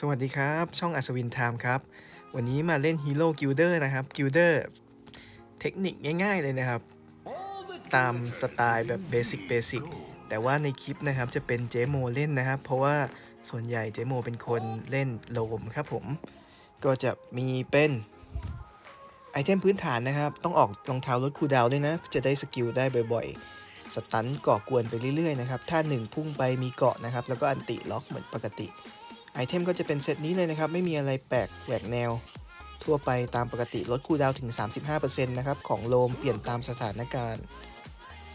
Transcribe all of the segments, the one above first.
สวัสดีครับ ช่องอัศวินไทม์ครับ วันนี้มาเล่นฮีโร่กิลเดอร์นะครับกิลเดอร์เทคนิคง่ายๆเลยนะครับ ตามสไตล์แบบเบสิกเบสิกแต่ว่าในคลิปนะครับจะเป็นเจโมเล่นนะครับ เพราะว่าส่วนใหญ่เจโมเป็นคนเล่นโลมครับผม ก็จะมีเป็นไอเทมพื้นฐานนะครับ ต้องออกรองเท้าลดคูดาวด้วยนะ จะได้สกิลได้บ่อยๆ สตันก่อกวนไปเรื่อยๆนะครับ ถ้า1พุ่งไปมีเกาะนะครับ แล้วก็อันติล็อกเหมือนปกติ ไอเทมก็จะเป็นเซตนี้เลยนะครับ ไม่มีอะไรแปลกแหวกแนว ทั่วไปตามปกติลดคูลดาวถึง 35%นะครับ ของโลมเปลี่ยนตามสถานการณ์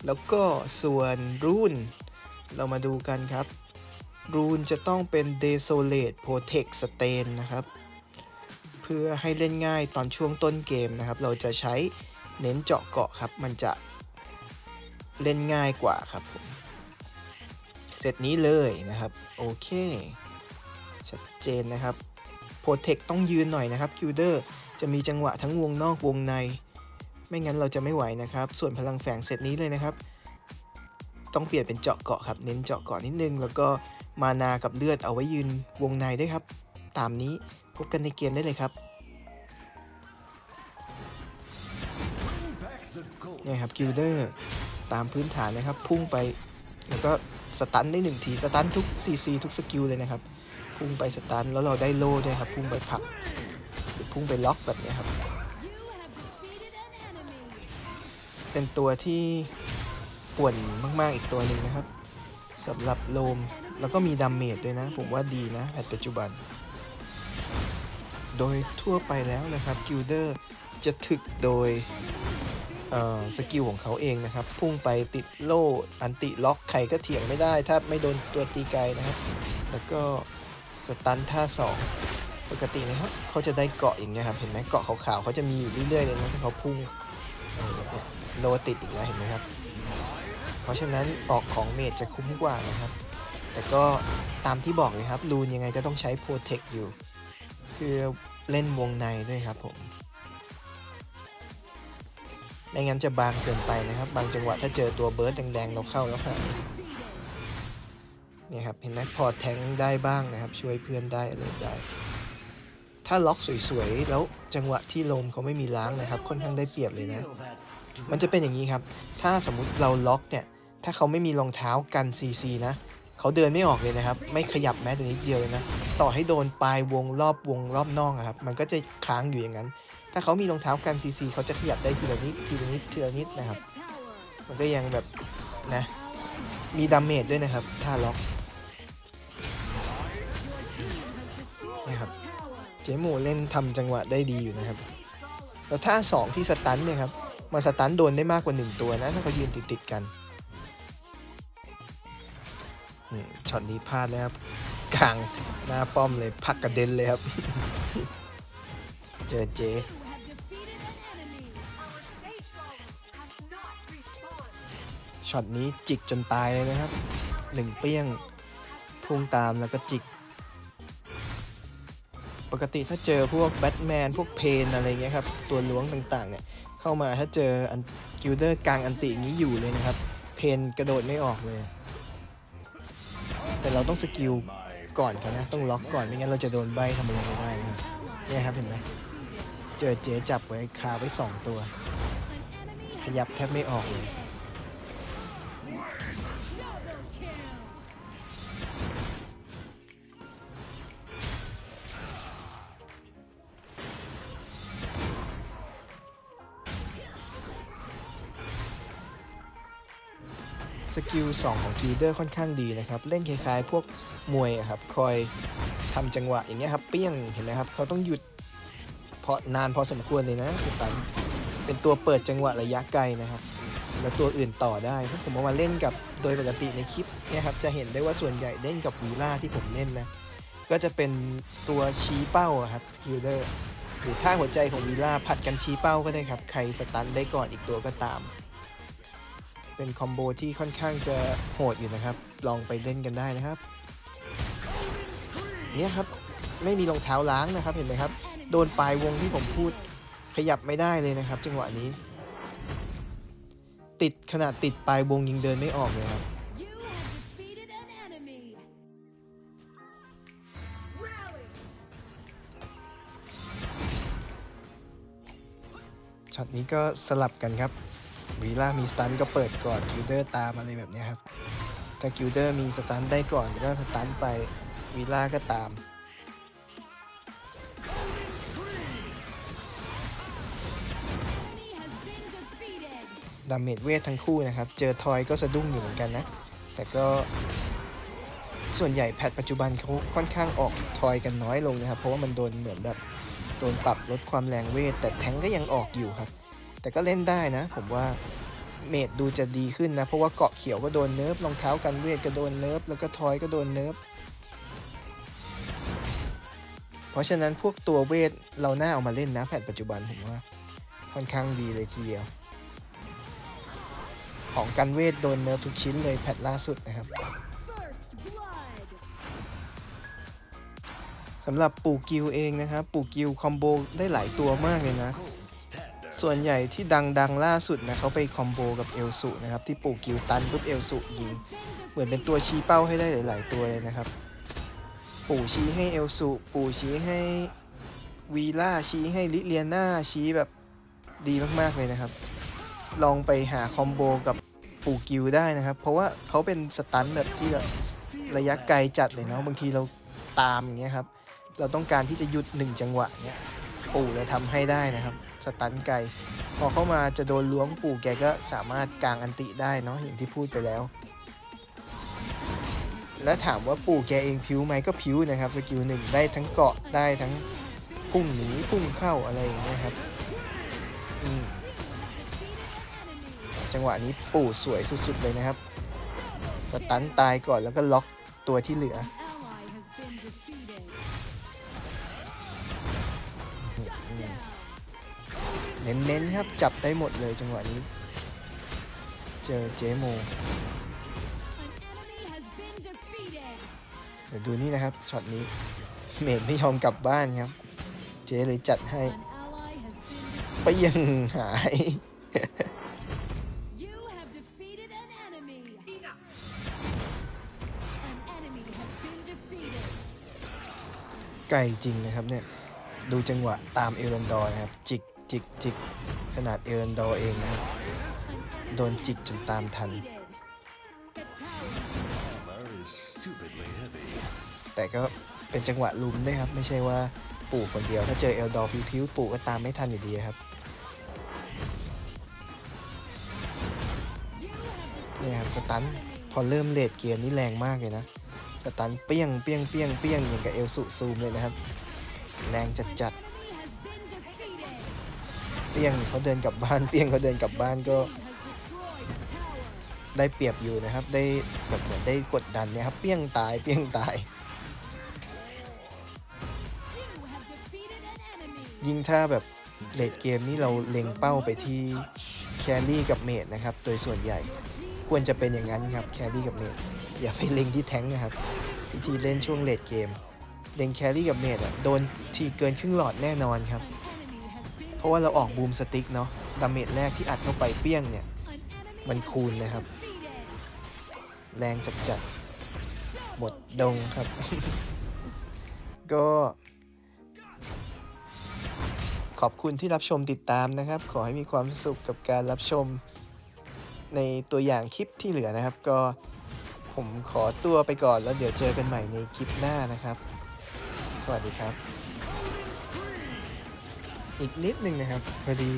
แล้วก็ส่วนรูนเรามาดูกันครับ รูนจะต้องเป็น Desolate Protect Stain นะครับ เพื่อให้เล่นง่ายตอนช่วงต้นเกมนะครับ เราจะใช้เน้นเจาะเกาะครับ มันจะเล่นง่ายกว่าครับผมเซตนี้เลยนะครับ โอเค ชัดเจนนะครับ Protect ต้องยืนหน่อยนะครับคิวเดอร์จะมีจังหวะทั้งวงนอกวงใน ไม่งั้นเราจะไม่ไหวนะครับ ส่วนพลังแฝงเซตนี้เลยนะครับ ต้องเปลี่ยนเป็นเจาะเกาะครับ เน้นเจาะเกาะนิดนึง แล้วก็มานากับเลือดเอาไว้ยืนวงในด้วยครับ ตามนี้พบกันในเกมได้เลยครับเนี่ยครับกิลเดอร์ตามพื้นฐานนะครับ พุ่งไป แล้วก็สตันได้หนึ่งที สตันทุก CC ทุกสกิลเลยนะครับ พุ่งไปสตันแล้วเราได้โล่ด้วยครับ พุ่งไปผักหรือพุ่งไปล็อกแบบนี้ครับ เป็นตัวที่ป่วนมากๆอีกตัวหนึ่งนะครับสำหรับโลมแล้วก็มีดาเมจด้วยนะ ผมว่าดีนะแพทปัจจุบัน โดยทั่วไปแล้วนะครับกิลเดอร์จะถึกโดยสกิลของเขาเองนะครับ พุ่งไปติดโล่ อันติล็อกใครก็เถียงไม่ได้ ถ้าไม่โดนตัวตีไกลนะครับ แล้วก็ สตันท่าสองปกตินะครับเขาจะได้เกาะอย่างเงี้ยครับเห็นไหมเกาะขาวๆเขาจะมีอยู่เรื่อยๆเลยนะที่เขาพุ่งโลติดอีกแล้วเห็นไหมครับ เพราะฉะนั้นออกของเมจจะคุ้มกว่านะครับ แต่ก็ตามที่บอกเลยครับรูนยังไงก็ต้องใช้โปรเทคอยู่ คือเล่นวงในด้วยครับผมไม่งั้นจะบางเกินไปนะครับ บางจังหวะถ้าเจอตัวเบิร์ดแดงๆเราเข้าแล้วหาย เนี่ยครับเห็นไหมพอแทงได้บ้างนะครับ ช่วยเพื่อนได้อะไรได้ ถ้าล็อกสวยๆ แล้วจังหวะที่ลมเขาไม่มีล้างนะครับ ค่อนข้างได้เปรียบเลยนะ มันจะเป็นอย่างนี้ครับ ถ้าสมมุติเราล็อกเนี่ย ถ้าเขาไม่มีรองเท้ากัน CC นะเขาเดินไม่ออกเลยนะครับ ไม่ขยับแม้แต่นิดเดียวเลยนะ ต่อให้โดนปลายวงรอบวงรอบนอกอะครับ มันก็จะค้างอยู่อย่างนั้น ถ้าเขามีรองเท้ากัน CC เขาจะขยับได้ทีละนิดทีละนิดทีละนิดนะครับ มันก็ยังแบบนะมีดาเมจด้วยนะครับ ถ้าล็อก เจมูเล่นทำจังหวะได้ดีอยู่นะครับ แล้วท่าสองที่สตันเนี่ยครับมาสตันโดนได้มากกว่า 1 ตัวนะ ถ้าเขายืนติดติดๆกันช็อตนี้พลาดแล้วครับกลางหน้าป้อมเลยพักกระเด็นเลยครับ เจอเจช็อตนี้จิกจนตายเลยนะครับหนึ่งเปี้ยงพุ่งตามแล้วก็จิก ปกติถ้าเจอพวกแบทแมนพวกเพนอะไรเงี้ยครับ ตัวล้วงต่างๆเนี่ยเข้ามาถ้าเจออันกิลเดอร์กลางอันติงนี้อยู่เลยนะครับ เพนกระโดดไม่ออกเลย แต่เราต้องสกิลก่อนครับนะ ต้องล็อกก่อนไม่งั้นเราจะโดนใบทำอะไรไม่ได้นะเนี่ยครับเห็นไหมเจอเจ๊จับไว้คาไว้สองตัว ขยับแทบไม่ออกเลย สกิล 2 ของกิลเดอร์ค่อนข้างดีนะครับ เล่นคล้ายๆ พวกมวยครับ คอยทำจังหวะอย่างเงี้ยครับ เปี้ยง เห็นไหมครับ เขาต้องหยุดเพราะนานพอสมควรเลยนะสตันเป็นตัวเปิดจังหวะระยะไกลนะครับ แล้วตัวอื่นต่อได้ถ้าผมเอามาเล่นกับโดยปกติในคลิปเนี่ยครับ จะเห็นได้ว่าส่วนใหญ่เล่นกับวีล่าที่ผมเล่นนะ ก็จะเป็นตัวชี้เป้าครับกิลเดอร์หรือท่าหัวใจของวีล่าผัดกันชี้เป้าก็ได้ครับ ใครสตันได้ก่อนอีกตัวก็ตาม เป็นคอมโบที่ค่อนข้างจะโหดอยู่นะครับ ลองไปเล่นกันได้นะครับ เนี่ยครับไม่มีรองเท้าล้างนะครับเห็นไหมครับ โดนปลายวงที่ผมพูดขยับไม่ได้เลยนะครับ จังหวะนี้ ติดขนาดติดปลายวงยิงเดินไม่ออกเลยครับช็อตนี้ก็สลับกันครับ วีล่ามีสตันก็เปิดก่อนกิลเดอร์ตามอะไรแบบนี้ครับถ้ากิลเดอร์มีสตันได้ก่อนก็สตันไปวีล่าก็ตามดาเมจเวททั้งคู่นะครับ เจอทอยก็สะดุ้งอยู่เหมือนกันนะ แต่ก็ส่วนใหญ่แพทปัจจุบันเขาค่อนข้างออกทอยกันน้อยลงนะครับ เพราะว่ามันโดนเหมือนแบบ โดนปรับลดความแรงเวท แต่แทงก็ยังออกอยู่ครับ แต่ก็เล่นได้นะ ผมว่าเมดดูจะดีขึ้นนะ เพราะว่าเกาะเขียวก็โดนเนิร์ฟรองเท้ากันเวทก็โดนเนิร์ฟแล้วก็ทอยก็โดนเนิร์ฟเพราะฉะนั้นพวกตัวเวทเราหน้าเอามาเล่นนะแพทปัจจุบันผมว่าค่อนข้างดีเลยทีเดียว ของกันเวทโดนเนิร์ฟทุกชิ้นเลยแพทล่าสุดนะครับสำหรับปู่กิวเองนะครับ ปู่กิวคอมโบได้หลายตัวมากเลยนะ ส่วนใหญ่ที่ดังๆล่าสุดนะเขาไปคอมโบกับเอลสุนะครับที่ปู่กิวตันปุ๊บเอลสุยิง เหมือนเป็นตัวชี้เป้าให้ได้หลาย ๆ ตัวเลยนะครับ ปู่ชี้ให้เอลสุปู่ชี้ให้วีล่าชี้ให้ลิเลียนาชี้แบบดีมากๆเลยนะครับ ลองไปหาคอมโบกับปู่กิวได้นะครับ เพราะว่าเขาเป็นสตันแบบที่แบบระยะไกลจัดเลยเนาะบางทีเราตามอย่างเงี้ยครับ เราต้องการที่จะหยุดหนึ่งจังหวะเนี้ยปู่เลยทำให้ได้นะครับ สตันไกลพอเข้ามาจะโดนล้วงปู่แกก็สามารถกางอันติได้เนาะอย่างที่พูดไปแล้ว และถามว่าปู่แกเองพิ้วไหมก็พิ้วนะครับสกิลหนึ่งได้ทั้งเกาะได้ทั้งพุ่งหนีพุ่งเข้าอะไรอย่างเงี้ยครับจังหวะนี้ปู่สวยสุดๆเลยนะครับ สตันตายก่อนแล้วก็ล็อกตัวที่เหลือ เน้นๆครับจับได้หมดเลยจังหวะนี้ เจอเจโมเดี๋ยวดูนี่นะครับช็อตนี้เมดไม่ยอมกลับบ้านครับ เจเลยจัดให้ไปยังหายไกลจริงนะครับเนี่ย ดูจังหวะตามเอรันดอร์นะครับ จิก จิกจิกขนาดเอรันดอร์เองนะโดนจิกจนตามทัน แต่ก็เป็นจังหวะลุมด้วยครับ ไม่ใช่ว่าปู่คนเดียว ถ้าเจอเอลดอร์พิวๆปู่ก็ตามไม่ทันอยู่ดีครับเนี่ยครับสตันพอเริ่มเลดเกมนี่แรงมากเลยนะสตันเปี้ยงเปี้ยงเปี้ยงเปี้ยงอย่างกับเอลสุซูมเลยนะครับ แรงจัดจัด ปี้ยงเขาเดินกลับบ้านเปี้ยงเขาเดินกลับบ้านก็ ได้เปรียบอยู่นะครับ ได้แบบเหมือนได้กดดันเนี่ยครับเปี้ยงตายเปี้ยงตาย ยิ่งถ้าแบบเลดเกมนี้เราเล็งเป้าไปที่แครี่กับเมดนะครับ โดยส่วนใหญ่ควรจะเป็นอย่างนั้นครับแครี่กับเมดอย่าไปเล็งที่แท้งนะครับวิธีเล่นช่วงเลดเกมเล็งแครี่กับเมดอะโดนทีเกินครึ่งหลอดแน่นอนครับ เพราะว่าเราออกบูมสติ๊กเนาะดาเมจแรกที่อัดเข้าไปเปี้ยงเนี่ย มันคูณนะครับ แรงจัดจัดๆหมดดงครับ ก็ขอบคุณที่รับชมติดตามนะครับ ขอให้มีความสุขกับการรับชมในตัวอย่างคลิปที่เหลือนะครับ ก็ผมขอตัวไปก่อนแล้วเดี๋ยวเจอกันใหม่ในคลิปหน้านะครับ สวัสดีครับ อีกนิดนึงนะครับพอดี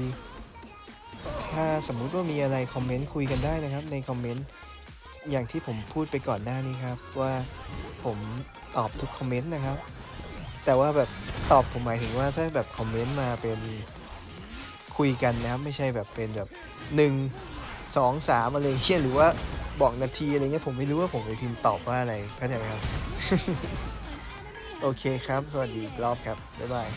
ถ้าสมมุติว่ามีอะไรคอมเมนต์คุยกันได้นะครับในคอมเมนต์อย่างที่ผมพูดไปก่อนหน้านี้ครับ ว่าผมตอบทุกคอมเมนต์นะครับ แต่ว่าแบบตอบผมหมายถึงว่าถ้าแบบคอมเมนต์มาเป็นคุยกันนะครับ ไม่ใช่แบบเป็นแบบหนึ่งสองสามอะไรเงี้ยหรือว่าบอกนาทีอะไรเงี้ยผมไม่รู้ว่าผมไปพิมพ์ตอบว่าอะไรเข้าใจไหมครับ โอเคครับ สวัสดีรอบครับ บ๊ายบาย